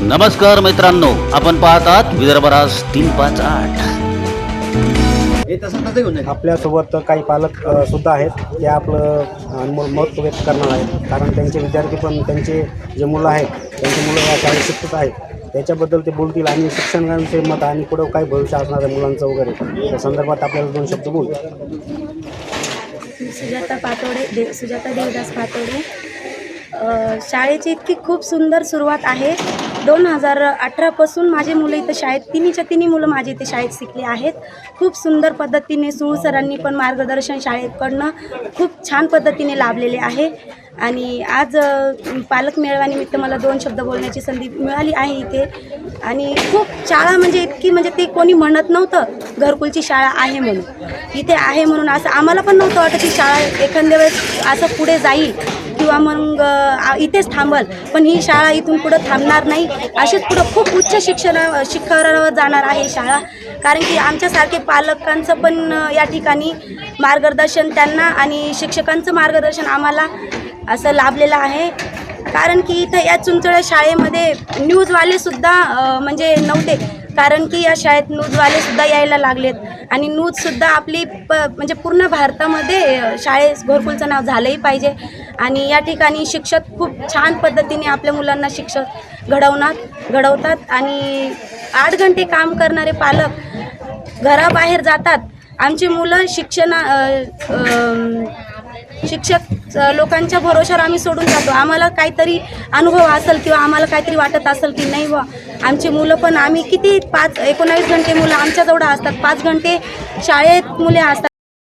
नमस्कार मित्रांनो आपण पाहतात विदर्भराज तीन पाच आठ. आपल्यासोबत काही पालक अ, सुद्धा आहेत. ते आपलं अनमोल मत व्यक्त करणार आहेत. कारण त्यांचे विद्यार्थी पण त्यांचे जे मुलं आहेत त्यांची मुलं या शाळेत शिक्षित आहेत. त्याच्याबद्दल ते बोलतील आणि शिक्षणाचे मत आणि पुढं काय भविष्य असणार आहे मुलांचं वगैरे त्या संदर्भात आपल्याला दोन शब्द बोल. सुजाता पातोडे देव सुजाता देवदास पातोडे. अ, शाळेची इतकी खूप सुंदर सुरुवात आहे. दोन हजार अठरापासून माझे मुलं इथं शाळेत तिन्हीच्या तिन्ही मुलं माझे इथे शाळेत शिकले आहेत. खूप सुंदर पद्धतीने सुळ सरांनी पण मार्गदर्शन शाळेकडनं खूप छान पद्धतीने लाभलेले आहे. आणि आज पालक मेळाव्यानिमित्त मला दोन शब्द बोलण्याची संधी मिळाली आहे इथे. आणि खूप शाळा म्हणजे इतकी म्हणजे ते कोणी म्हणत नव्हतं घरकुलची शाळा आहे म्हणून. इथे आहे म्हणून असं आम्हाला पण नव्हतं वाटत की शाळा एखाद्या वेळेस असं पुढे जाईल. किंवा मग इथेच थांबल. पण ही शाळा इथून पुढं थांबणार नाही. अशीच पुढं खूप उच्च शिक्षणा शिखरावर जाणार आहे शाळा. कारण की आमच्यासारखे पालकांचं पण या ठिकाणी मार्गदर्शन त्यांना आणि शिक्षकांचं मार्गदर्शन आम्हाला असं लाभलेलं आहे. कारण की इथं या चुंचळ्या शाळेमध्ये न्यूजवाले सुद्धा म्हणजे नव्हते. कारण की या शाळेत न्यूजवाले सुद्धा यायला लागलेत. आणि न्यूजसुद्धा आपली प म्हणजे पूर्ण भारतामध्ये शाळेस भरपूरचं नाव झालंही पाहिजे. आणि या ठिकाणी शिक्षक खूप छान पद्धतीने आपल्या मुलांना शिक्षक घडवणार घडवतात. आणि आठ घंटे काम करणारे पालक घराबाहेर जातात. आमची मुलं शिक्षणा शिक्षक लोकांच्या भरोशावर आम्ही सोडून जातो. आम्हाला काहीतरी अनुभव असेल किंवा आम्हाला काहीतरी वाटत असेल की नाही व आमची मुलं पण आम्ही किती पाच एकोणावीस घंटे मुलं आमच्याजवळ असतात. पाच घंटे शाळेत मुले असतात.